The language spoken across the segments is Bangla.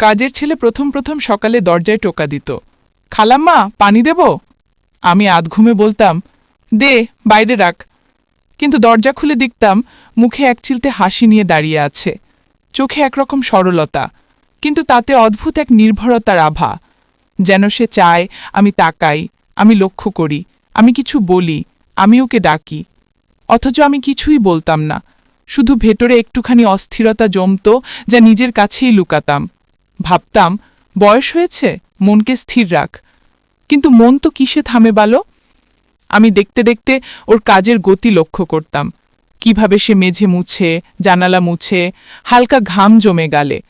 কাজের ছেলে প্রথম প্রথম সকালে দরজায় টোকা দিত। খালাম্মা, পানি দেব? আমি আধঘুমে বলতাম, দে, বাইরে রাখ। কিন্তু দরজা খুলে দেখতাম, মুখে এক চিলতে হাসি নিয়ে দাঁড়িয়ে আছে। চোখে একরকম সরলতা, কিন্তু তাতে অদ্ভুত এক নির্ভরতার আভা। যেন সে চায়, আমি তাকাই, আমি লক্ষ্য করি, আমি কিছু বলি, আমি ওকে ডাকি। অথচ আমি কিছুই বলতাম না, শুধু ভেতরে একটুখানি অস্থিরতা জমত, যা নিজের কাছেই লুকাতাম। ভাবতাম, বয়স হয়েছে, মনকে স্থির রাখ। কিন্তু মন তো কিসে থামে বালো? আমি দেখতে দেখতে ওর কাজের গতি লক্ষ্য করতাম। কীভাবে সে মেঝে মুছে, জানালা মুছে, হালকা ঘাম জমে গালে।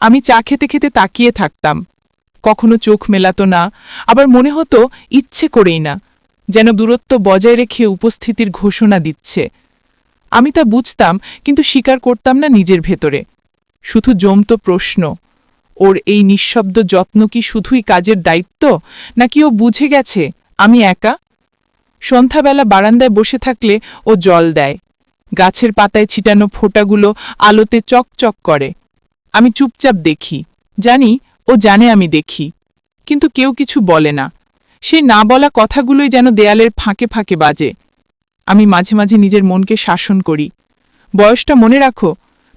আমি চা খেতে খেতে তাকিয়ে থাকতাম। কখনো চোখ মেলাতো না, আবার মনে হতো ইচ্ছে করেই না, যেন দূরত্ব বজায় রেখে উপস্থিতির ঘোষণা দিচ্ছে। আমি তা বুঝতাম, কিন্তু স্বীকার করতাম না নিজের ভেতরে। শুধু জমতো প্রশ্ন। ওর এই নিঃশব্দ যত্ন কি শুধুই কাজের দায়িত্ব, নাকি ও বুঝে গেছে, আমি একা? সন্ধ্যাবেলা বারান্দায় বসে থাকলে ও জল দেয়। গাছের পাতায় ছিটানো ফোঁটাগুলো আলোতে চকচক করে। আমি চুপচাপ দেখি, জানি, ও জানে আমি দেখি, কিন্তু কেউ কিছু বলে না। সেই না বলা কথাগুলোই যেন দেয়ালের ফাঁকে ফাঁকে বাজে। আমি মাঝে মাঝে নিজের মনকে শাসন করি। বয়সটা মনে রাখো,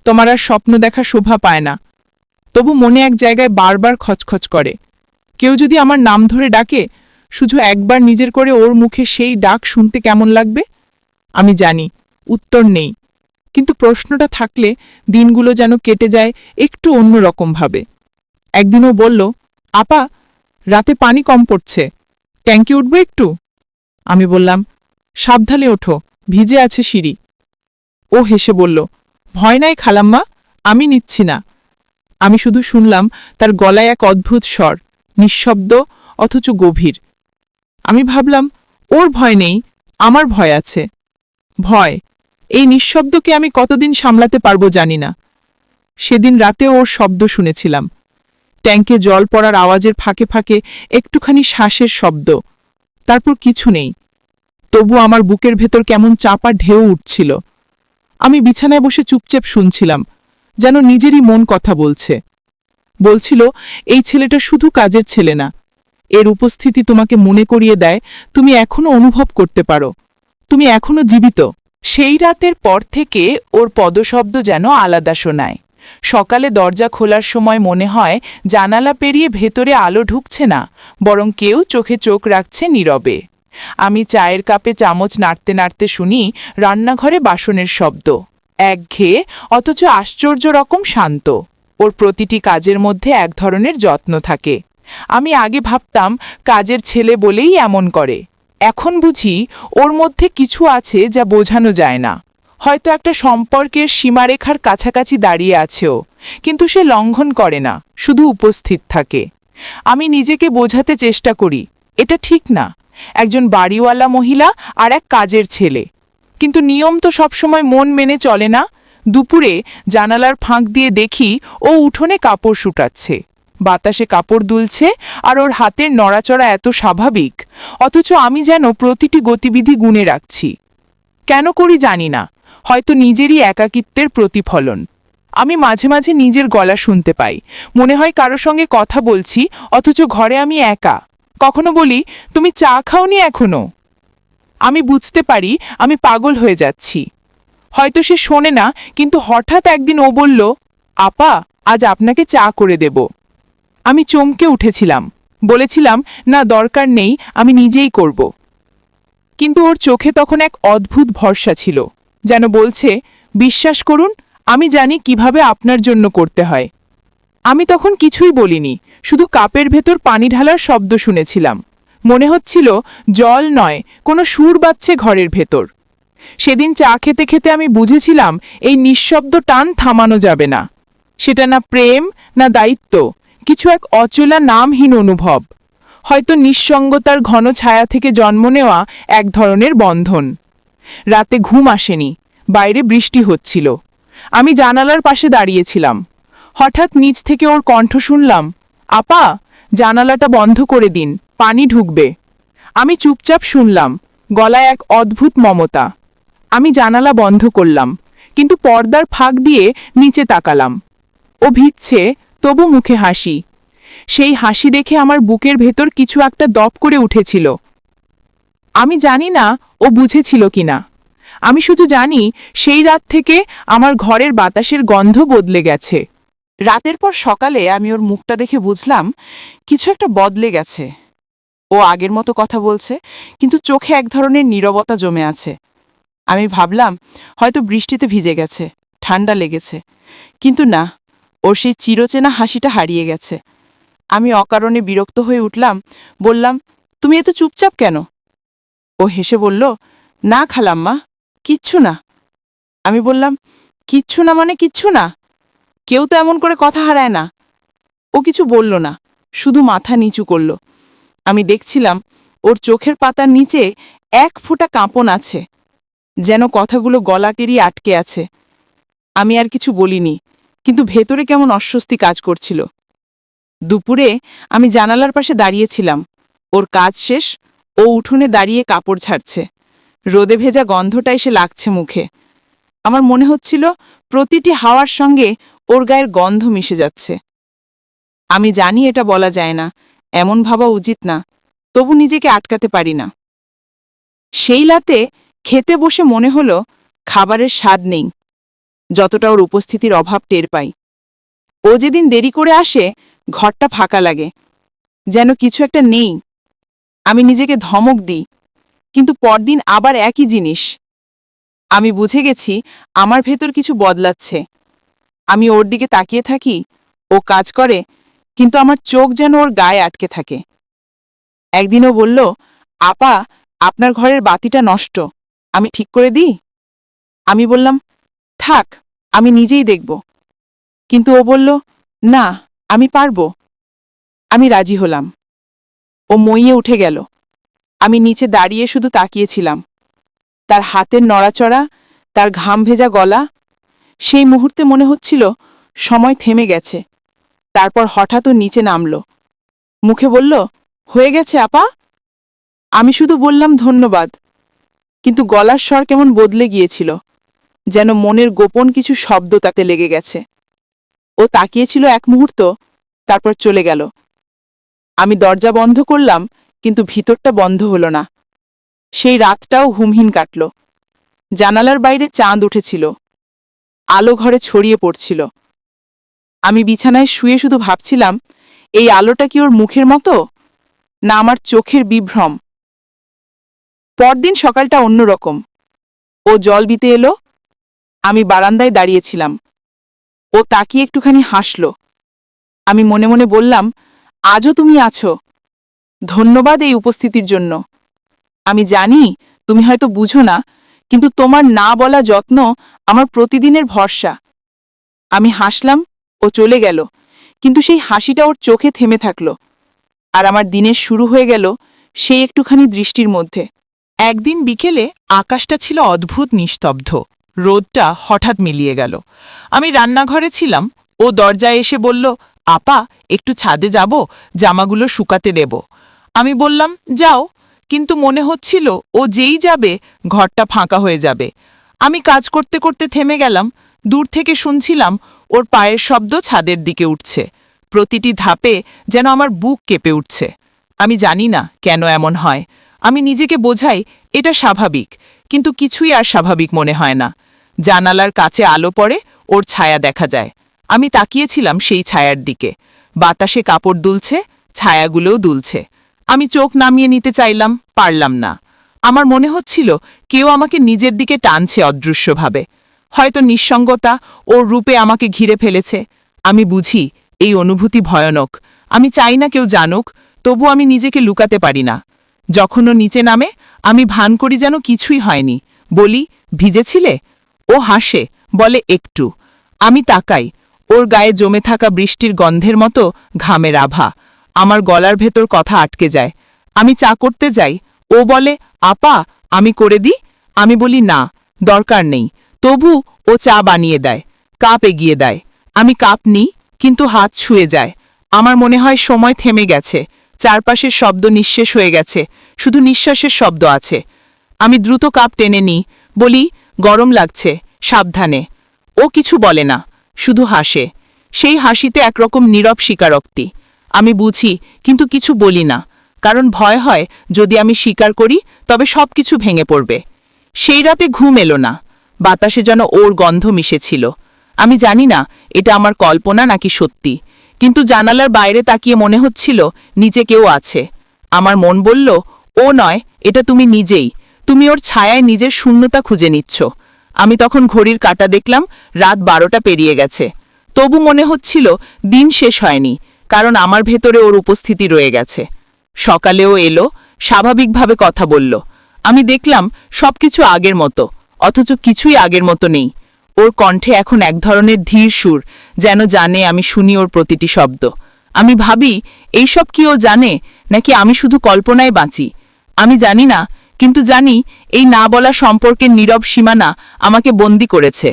তোমার আর স্বপ্ন দেখা শোভা পায় না। তবু মনে এক জায়গায় বারবার খচখচ করে। কেউ যদি আমার নাম ধরে ডাকে, শুধু একবার নিজের করে ওর মুখে সেই ডাক শুনতে কেমন লাগবে? আমি জানি, উত্তর নেই। কিন্তু প্রশ্নটা থাকলে দিনগুলো যেন কেটে যায় একটু অন্যরকমভাবে। একদিনও বলল, আপা, রাতে পানি কম পড়ছে। ট্যাঙ্কি উঠবে একটু? আমি বললাম, সাবধানে ওঠো, ভিজে আছে সিঁড়ি। ও হেসে বলল, ভয় নাই খালাম্মা, আমি নিচ্ছি না। আমি শুধু শুনলাম তার গলায় এক অদ্ভুত স্বর, নিঃশব্দ অথচ গভীর। আমি ভাবলাম, ওর ভয় নেই, আমার ভয় আছে। ভয়, এই নিঃশব্দকে আমি কতদিন সামলাতে পারব জানি না। সেদিন রাতে ওর শব্দ শুনেছিলাম। ট্যাঙ্কে জল পড়ার আওয়াজের ফাঁকে ফাঁকে একটুখানি শ্বাসের শব্দ। তারপর কিছু নেই। তবু আমার বুকের ভেতর কেমন চাপা ঢেউ উঠছিল। আমি বিছানায় বসে চুপচাপ শুনছিলাম। যেন নিজেরই মন কথা বলছে। বলছিল, এই ছেলেটা শুধু কাজের ছেলে না। এর উপস্থিতি তোমাকে মনে করিয়ে দেয়, তুমি এখনও অনুভব করতে পারো। তুমি এখনও জীবিত। সেই রাতের পর থেকে ওর পদশব্দ যেন আলাদা শোনায়। সকালে দরজা খোলার সময় মনে হয়, জানালা পেরিয়ে ভেতরে আলো ঢুকছে না, বরং কেউ চোখে চোখ রাখছে নীরবে। আমি চায়ের কাপে চামচ নাড়তে নাড়তে শুনি রান্নাঘরে বাসনের শব্দ। একঘেয়ে অথচ আশ্চর্য রকম শান্ত। ওর প্রতিটি কাজের মধ্যে এক ধরনের যত্ন থাকে। আমি আগে ভাবতাম, কাজের ছেলে বলেই এমন করে। এখন বুঝি, ওর মধ্যে কিছু আছে যা বোঝানো যায় না। হয়তো একটা সম্পর্কের সীমারেখার কাছাকাছি দাঁড়িয়ে আছেও, কিন্তু সে লঙ্ঘন করে না, শুধু উপস্থিত থাকে। আমি নিজেকে বোঝাতে চেষ্টা করি, এটা ঠিক না। একজন বাড়িওয়ালা মহিলা আর এক কাজের ছেলে। কিন্তু নিয়ম তো সবসময় মন মেনে চলে না। দুপুরে জানালার ফাঁক দিয়ে দেখি ও উঠোনে কাপড় শুটাচ্ছে বাতাসে কাপড় দুলছে আর ওর হাতের নড়াচড়া এত স্বাভাবিক, অথচ আমি যেন প্রতিটি গতিবিধি গুণে রাখছি। কেন করি জানি না, হয়তো নিজেরই একাকিত্বের প্রতিফলন। আমি মাঝে মাঝে নিজের গলা শুনতে পাই, মনে হয় কারও সঙ্গে কথা বলছি, অথচ ঘরে আমি একা। কখনো বলি, তুমি চা খাওনি এখনও? আমি বুঝতে পারি, আমি পাগল হয়ে যাচ্ছি। হয়তো সে শোনে না, কিন্তু হঠাৎ একদিন ও বলল, আপা, আজ আপনাকে চা করে দেব। আমি চমকে উঠেছিলাম। বলেছিলাম, না, দরকার নেই, আমি নিজেই করব। কিন্তু ওর চোখে তখন এক অদ্ভুত ভরসা ছিল, যেন বলছে, বিশ্বাস করুন, আমি জানি কীভাবে আপনার জন্য করতে হয়। আমি তখন কিছুই বলিনি, শুধু কাপের ভেতর পানি ঢালার শব্দ শুনেছিলাম। মনে হচ্ছিল জল নয়, কোনো সুর বাজছে ঘরের ভেতর। সেদিন চা খেতে খেতে আমি বুঝেছিলাম এই নিঃশব্দ টান থামানো যাবে না। সেটা না প্রেম, না দায়িত্ব, কিছু এক অচলা নামহীন অনুভব। হয়তো নিঃসঙ্গতার ঘন ছায়া থেকে জন্ম নেওয়া এক ধরনের বন্ধন। রাতে ঘুম আসেনি, বাইরে বৃষ্টি হচ্ছিল। আমি জানালার পাশে দাঁড়িয়েছিলাম। হঠাৎ নিচ থেকে ওর কণ্ঠ শুনলাম, আপা, জানালাটা বন্ধ করে দিন। পানি ঢুকবে। আমি চুপচাপ শুনলাম, গলায় এক অদ্ভুত মমতা। আমি জানালা বন্ধ করলাম, কিন্তু পর্দার ফাঁক দিয়ে নিচে তাকালাম। ও ভিজছে, তবু মুখে হাসি। সেই হাসি দেখে আমার বুকের ভেতর কিছু একটা দপ করে উঠেছিল। আমি জানি না ও বুঝেছিল কিনা। আমি শুধু জানি সেই রাত থেকে আমার ঘরের বাতাসের গন্ধ বদলে গেছে। রাতের পর সকালে আমি ওর মুখটা দেখে বুঝলাম, কিছু একটা বদলে গেছে। ও আগের মতো কথা বলছে, কিন্তু চোখে এক ধরনের নীরবতা জমে আছে। আমি ভাবলাম, হয়তো বৃষ্টিতে ভিজে গেছে, ঠান্ডা লেগেছে। কিন্তু না, ওর সেই চিরচেনা হাসিটা হারিয়ে গেছে। আমি অকারণে বিরক্ত হয়ে উঠলাম, বললাম, তুমি এত চুপচাপ কেন? ও হেসে বলল, না খালাম্মা, কিচ্ছু না। আমি বললাম, কিচ্ছু না মানে কিচ্ছু না? কেউ তো এমন করে কথা হারায় না। ও কিছু বলল না, শুধু মাথা নিচু করল। আমি দেখছিলাম ওর চোখের পাতার নিচে এক ফোঁটা কাঁপন আছে, যেন কথাগুলো গলা কেরিয়ে আটকে আছে। আমি আর কিছু বলিনি, কিন্তু ভেতরে কেমন অস্বস্তি কাজ করছিল। দুপুরে আমি জানালার পাশে দাঁড়িয়েছিলাম, ওর কাজ শেষ, ও উঠোনে দাঁড়িয়ে কাপড় ছাড়ছে রোদে ভেজা গন্ধটা এসে লাগছে মুখে। আমার মনে হচ্ছিল প্রতিটি হাওয়ার সঙ্গে ওর গায়ের গন্ধ মিশে যাচ্ছে। আমি জানি এটা বলা যায় না এমন ভাবা উচিত না, তবু নিজেকে আটকাতে পারি না। সেই লাতে খেতে বসে মনে হলো খাবারের স্বাদ নেই, যতটা ওর উপস্থিতির অভাব টের পাই। ও যেদিন দেরি করে আসে, ঘরটা ফাঁকা লাগে, যেন কিছু একটা নেই। আমি নিজেকে ধমক দিই, কিন্তু পরদিন আবার একই জিনিস। আমি বুঝে গেছি আমার ভেতর কিছু বদলাচ্ছে। আমি ওর দিকে তাকিয়ে থাকি, ও কাজ করে কিন্তু আমার চোখ যেন ওর গায়ে আটকে থাকে। একদিনও বলল, আপা, আপনার ঘরের বাতিটা নষ্ট। আমি ঠিক করে দিই? আমি বললাম, থাক, আমি নিজেই দেখব। কিন্তু ও বলল, না, আমি পারব। আমি রাজি হলাম। ও মইয়ে উঠে গেল। আমি নিচে দাঁড়িয়ে শুধু তাকিয়েছিলাম। তার হাতের নড়াচড়া, তার ঘাম ভেজা গলা, সেই মুহূর্তে মনে হচ্ছিল সময় থেমে গেছে। তারপর হঠাৎ নিচে নামল। মুখে বলল, হয়ে গেছে আপা। আমি শুধু বললাম ধন্যবাদ। কিন্তু গলার স্বর কেমন বদলে গিয়েছিল, যেন মনের গোপন কিছু শব্দ তাতে লেগে গেছে। ও তাকিয়েছিল এক মুহূর্ত, তারপর চলে গেল। আমি দরজা বন্ধ করলাম, কিন্তু ভিতরটা বন্ধ হলো না। সেই রাতটাও হুমহীন কাটল। জানালার বাইরে চাঁদ উঠেছিল। আলো ঘরে ছড়িয়ে পড়ছিল। আমি বিছানায় শুয়ে শুধু ভাবছিলাম, এই আলোটা কি ওর মুখের মতো, না আমার চোখের বিভ্রম? পরদিন সকালটা অন্যরকম। ও জল বিতে এলো, আমি বারান্দায় দাঁড়িয়েছিলাম। ও তাকিয়ে একটুখানি হাসল। আমি মনে মনে বললাম, আজও তুমি আছো। ধন্যবাদ এই উপস্থিতির জন্য। আমি জানি তুমি হয়তো বুঝো না, কিন্তু তোমার না বলা যত্ন আমার প্রতিদিনের ভরসা। আমি হাসলাম ও চলে গেল। কিন্তু সেই হাসিটা ওর চোখে থেমে থাকল। আর আমার দিনের শুরু হয়ে গেল সেই একটুখানি দৃষ্টির মধ্যে। একদিন বিকেলে আকাশটা ছিল অদ্ভুত নিস্তব্ধ। রোদটা হঠাৎ মিলিয়ে গেল। আমি রান্নাঘরে ছিলাম। ও দরজায় এসে বলল, আপা, একটু ছাদে যাব, জামাগুলো শুকাতে দেব। আমি বললাম, যাও। কিন্তু মনে হচ্ছিল ও যেই যাবে, ঘরটা ফাঁকা হয়ে যাবে। আমি কাজ করতে করতে থেমে গেলাম। দূর থেকে শুনছিলাম ওর পায়ের শব্দ ছাদের দিকে উঠছে। প্রতিটি ধাপে যেন আমার বুক কেঁপে উঠছে। আমি জানি না কেন এমন হয়। আমি নিজেকে বোঝাই এটা স্বাভাবিক, কিন্তু কিছুই আর স্বাভাবিক মনে হয় না। জানালার কাছে আলো পড়ে, ওর ছায়া দেখা যায়। আমি তাকিয়েছিলাম সেই ছায়ার দিকে। বাতাসে কাপড় দুলছে, ছায়াগুলোও দুলছে। আমি চোখ নামিয়ে নিতে চাইলাম, পারলাম না। আমার মনে হচ্ছিল কেউ আমাকে নিজের দিকে টানছে অদৃশ্যভাবে। হয়তো নিঃসঙ্গতা ওর রূপে আমাকে ঘিরে ফেলেছে। আমি বুঝি, এই অনুভূতি ভয়ানক। আমি চাই না কেউ জানুক তবু আমি নিজেকে লুকাতে পারি না। যখন ও নিচে নামে, আমি ভান করি যেন কিছুই হয়নি। বলি, ভিজেছিলে? ও হাসে, বলে, একটু। আমি তাকাই, ওর গায়ে জমে থাকা বৃষ্টির গন্ধের মতো ঘামের আভা। আমার গলার ভেতর কথা আটকে যায়। আমি চা করতে যাই। ও বলে, আপা, আমি করে দিই? আমি বলি, না, দরকার নেই। তবু ও চা বানিয়ে দেয়, কাপ এগিয়ে দেয়। আমি কাপ নিই, কিন্তু হাত ছুঁয়ে যায়। আমার মনে হয় সময় থেমে গেছে। চারপাশের শব্দ নিঃশেষ হয়ে গেছে। শুধু নিঃশ্বাসের শব্দ আছে। আমি দ্রুত কাপ টেনে নিই, বলি, গরম লাগছে, সাবধানে। ও কিছু বলে না, শুধু হাসে। সেই হাসিতে একরকম নীরব স্বীকারোক্তি। আমি বুঝি, কিন্তু কিছু বলি না, কারণ ভয় হয়, যদি আমি স্বীকার করি, তবে সব কিছু ভেঙে পড়বে। সেই রাতে ঘুম এলো না। বাতাসে যেন ওর গন্ধ মিশেছিল। আমি জানি না, এটা আমার কল্পনা নাকি সত্যি। কিন্তু জানালার বাইরে তাকিয়ে মনে হচ্ছিল নিচে কেউ আছে। আমার মন বলল, ও নয়, এটা তুমি নিজেই। তুমি ওর ছায়ায় নিজের শূন্যতা খুঁজে নিচ্ছ। আমি তখন ঘড়ির কাটা দেখলাম, রাত বারোটা পেরিয়ে গেছে। তবু মনে হচ্ছিল, দিন শেষ হয়নি, কারণ আমার ভেতরে ওর উপস্থিতি রয়ে গেছে। সকালেও এলো, স্বাভাবিকভাবে কথা বলল। আমি দেখলাম, সবকিছু আগের মতো। অথচ কিছুই আগের মতো নেই। ওর কণ্ঠে এখন এক ধরনের ধীর সুর, যেন জানে আমি শুনি ওর প্রতিটি শব্দ। আমি ভাবি এইসব কি ও জানে, নাকি আমি শুধু কল্পনায় বাঁচি? আমি জানি না, কিন্তু জানি এই না বলা সম্পর্কের নীরব সীমানা আমাকে বন্দি করেছে।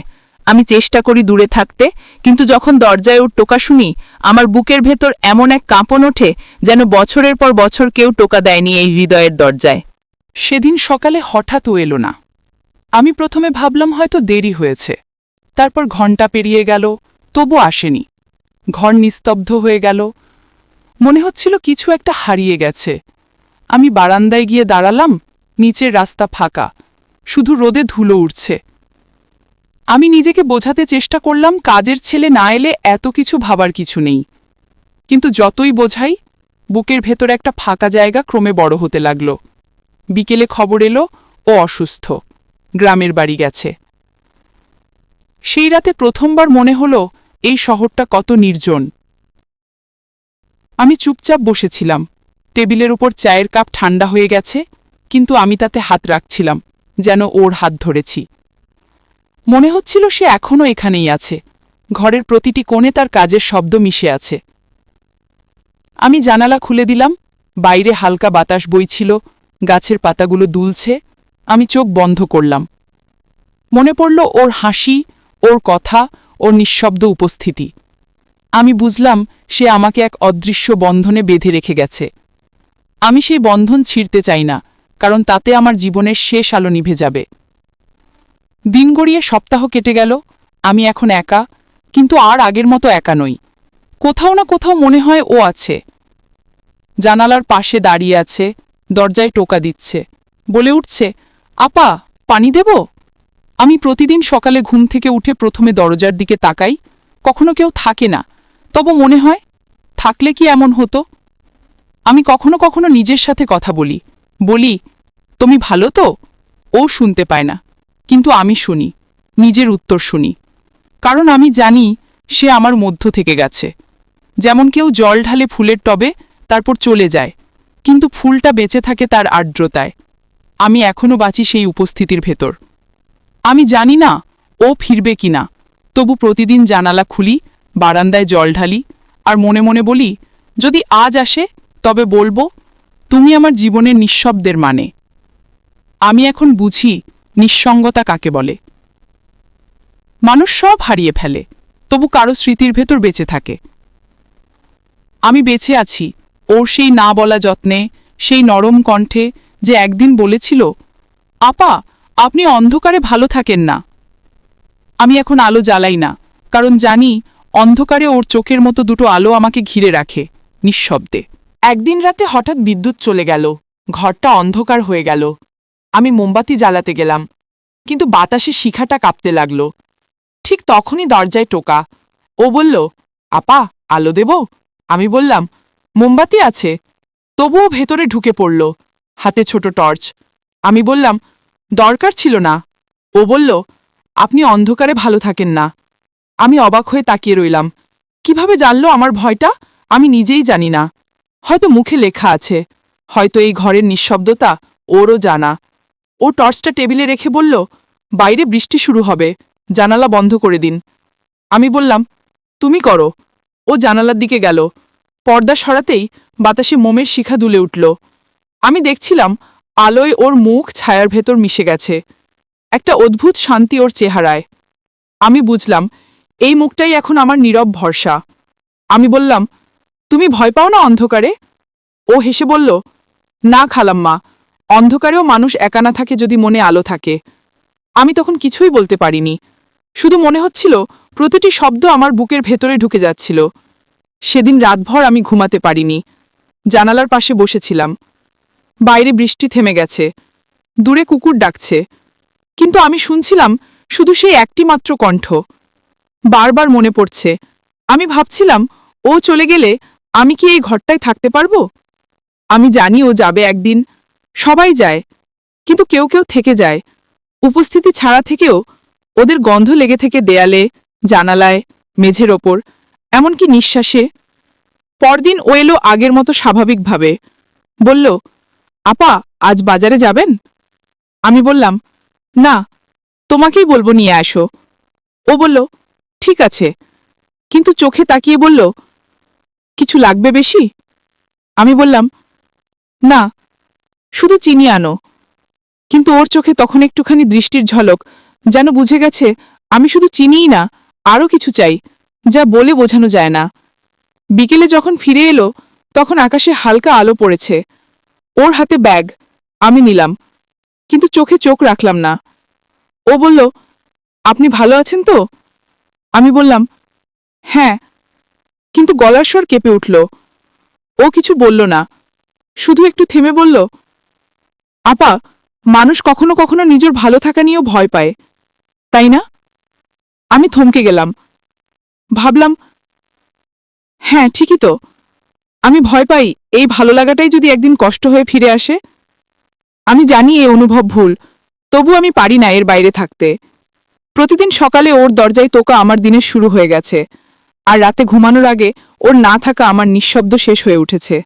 আমি চেষ্টা করি দূরে থাকতে, কিন্তু যখন দরজায় ওর টোকা শুনি, আমার বুকের ভেতর এমন এক কাঁপন ওঠে, যেন বছরের পর বছর কেউ টোকা দেয়নি এই হৃদয়ের দরজায়। সেদিন সকালে হঠাৎ ও এলো না। আমি প্রথমে ভাবলাম হয়তো দেরি হয়েছে। তারপর ঘণ্টা পেরিয়ে গেল, তবু আসেনি। ঘর নিস্তব্ধ হয়ে গেল। মনে হচ্ছিল কিছু একটা হারিয়ে গেছে। আমি বারান্দায় গিয়ে দাঁড়ালাম, নিচের রাস্তা ফাঁকা। শুধু রোদে ধুলো উঠছে আমি নিজেকে বোঝাতে চেষ্টা করলাম, কাজের ছেলে না এলে এত কিছু ভাবার কিছু নেই। কিন্তু যতই বোঝাই, বুকের ভেতর একটা ফাঁকা জায়গা ক্রমে বড় হতে লাগল। বিকেলে খবর এলো, ও অসুস্থ। গ্রামের বাড়ি গেছে। সেই রাতে প্রথমবার মনে হলো, এই শহরটা কত নির্জন। আমি চুপচাপ বসেছিলাম। টেবিলের উপর চায়ের কাপ ঠান্ডা হয়ে গেছে, কিন্তু আমি তাতে হাত রাখছিলাম, যেন ওর হাত ধরেছি। মনে হচ্ছিল সে এখনও এখানেই আছে। ঘরের প্রতিটি কোণে তার কাজের শব্দ মিশে আছে। আমি জানালা খুলে দিলাম, বাইরে হালকা বাতাস বইছিল, গাছের পাতাগুলো দুলছে আমি চোখ বন্ধ করলাম। মনে পড়ল ওর হাসি, ওর কথা, ওর নিঃশব্দ উপস্থিতি। আমি বুঝলাম সে আমাকে এক অদৃশ্য বন্ধনে বেঁধে রেখে গেছে। আমি সেই বন্ধন ছিঁড়তে চাই না, কারণ তাতে আমার জীবনের শেষ আলো নিভে যাবে। দিন গড়িয়ে সপ্তাহ কেটে গেল, আমি এখন একা, কিন্তু আর আগের মতো একা নই। কোথাও না কোথাও মনে হয় ও আছে। জানালার পাশে দাঁড়িয়ে আছে, দরজায় টোকা দিচ্ছে, বলে উঠছে আপা, পানি দেব? আমি প্রতিদিন সকালে ঘুম থেকে উঠে প্রথমে দরজার দিকে তাকাই, কখনো কেউ থাকে না, তবু মনে হয়, থাকলে কি এমন হতো? আমি কখনো কখনো নিজের সাথে কথা বলি বলি, তুমি ভালো তো? ও শুনতে পায় না, কিন্তু আমি শুনি, নিজের উত্তর শুনি, কারণ আমি জানি সে আমার মধ্য থেকে গেছে, যেমন কেউ জল ঢালে ফুলের টবে তারপর চলে যায়, কিন্তু ফুলটা বেঁচে থাকে তার আর্দ্রতায় আমি এখনও বাঁচি সেই উপস্থিতির ভেতর। আমি জানি না ও ফিরবে কিনা তবু প্রতিদিন জানালা খুলি, বারান্দায় জল ঢালি আর মনে মনে বলি, যদি আজ আসে, তবে বলব, তুমি আমার জীবনের নিঃশব্দের মানে। আমি এখন বুঝি নিঃসঙ্গতা কাকে বলে। মানুষ সব হারিয়ে ফেলে, তবু কারও স্মৃতির ভেতর বেঁচে থাকে। আমি বেঁচে আছি, ওর সেই না বলা যত্নে, সেই নরম কণ্ঠে যে একদিন বলেছিল, আপা, আপনি অন্ধকারে ভালো থাকেন না। আমি এখন আলো জ্বালাই না, কারণ জানি অন্ধকারে ওর চোখের মতো দুটো আলো আমাকে ঘিরে রাখে, নিঃশব্দে। একদিন রাতে হঠাৎ বিদ্যুৎ চলে গেল, ঘরটা অন্ধকার হয়ে গেল। আমি মোমবাতি জ্বালাতে গেলাম, কিন্তু বাতাসে শিখাটা কাঁপতে লাগল। ঠিক তখনই দরজায় টোকা। ও বলল, আপা, আলো দেব? আমি বললাম, মোমবাতি আছে। তবুও ভেতরে ঢুকে পড়ল। হাতে ছোট টর্চ। আমি বললাম, দরকার ছিল না। ও বলল, আপনি অন্ধকারে ভালো থাকেন না। আমি অবাক হয়ে তাকিয়ে রইলাম। কীভাবে জানলো আমার ভয়টা? আমি নিজেই জানি না। হয়তো মুখে লেখা আছে। হয়তো এই ঘরের নিঃশব্দতা ওরও জানা। ও টর্চটা টেবিলে রেখে বলল, বাইরে বৃষ্টি শুরু হবে। জানালা বন্ধ করে দিন। আমি বললাম, তুমি করো। ও জানালার দিকে গেল। পর্দা সরাতেই বাতাসে মোমের শিখা দুলে উঠল। আমি দেখছিলাম আলোয় ওর মুখ ছায়ার ভেতর মিশে গেছে। একটা অদ্ভুত শান্তি ওর চেহারায়। আমি বুঝলাম, এই মুখটাই এখন আমার নীরব ভরসা। আমি বললাম, তুমি ভয় পাও না অন্ধকারে? ও হেসে বলল, না খালাম্মা, অন্ধকারেও মানুষ একা না থাকে যদি মনে আলো থাকে। আমি তখন কিছুই বলতে পারিনি। শুধু মনে হচ্ছিল প্রতিটি শব্দ আমার বুকের ভেতরে ঢুকে যাচ্ছিল। সেদিন রাতভর আমি ঘুমাতে পারিনি। জানালার পাশে বসেছিলাম। বাইরে বৃষ্টি থেমে গেছে। দূরে কুকুর ডাকছে। কিন্তু আমি শুনছিলাম শুধু সেই একটি মাত্র কণ্ঠ। বারবার মনে পড়ছে। আমি ভাবছিলাম, ও চলে গেলে আমি কি এই ঘরটায় থাকতে পারব? আমি জানি ও যাবে একদিন। সবাই যায়। কিন্তু কেউ কেউ থেকে যায়। উপস্থিতি ছাড়া থেকেও ওদের গন্ধ লেগে থেকে দেয়ালে, জানালায়, মেঝের ওপর, এমনকি নিঃশ্বাসে। পরদিন ও এলো আগের মতো স্বাভাবিকভাবে। বলল আপা, আজ বাজারে যাবেন? আমি বললাম, না, তোমাকেই বলব নিয়ে আসো। ও বলল, ঠিক আছে। কিন্তু চোখে তাকিয়ে বলল, কিছু লাগবে বেশি? আমি বললাম, না, শুধু চিনি আনো। কিন্তু ওর চোখে তখন একটুখানি দৃষ্টির ঝলক, যেন বুঝে গেছে, আমি শুধু চিনিই না, আরও কিছু চাই, যা বলে বোঝানো যায় না। বিকেলে যখন ফিরে এলো, তখন আকাশে হালকা আলো পড়েছে। ওর হাতে ব্যাগ। আমি নিলাম। কিন্তু চোখে চোখ রাখলাম না। ও বলল, আপনি ভালো আছেন তো? আমি বললাম হ্যাঁ। কিন্তু গলার স্বর কেঁপে উঠল। ও কিছু বলল না। শুধু একটু থেমে বলল, আপা, মানুষ কখনো কখনো নিজের ভালো থাকা নিয়েও ভয় পায়। তাই না? আমি থমকে গেলাম। ভাবলাম হ্যাঁ ঠিকই তো। আমি ভয় পাই। এই ভালো লাগাটাই যদি একদিন কষ্ট হয়ে ফিরে আসে? আমি জানি এই অনুভব ভুল, তবু আমি পারি না এর বাইরে থাকতে। প্রতিদিন সকালে ওর দরজায় তোকা আমার দিনের শুরু হয়ে গেছে, আর রাতে ঘুমানোর আগে ওর না থাকা আমার নিঃশব্দ শেষ হয়ে উঠেছে।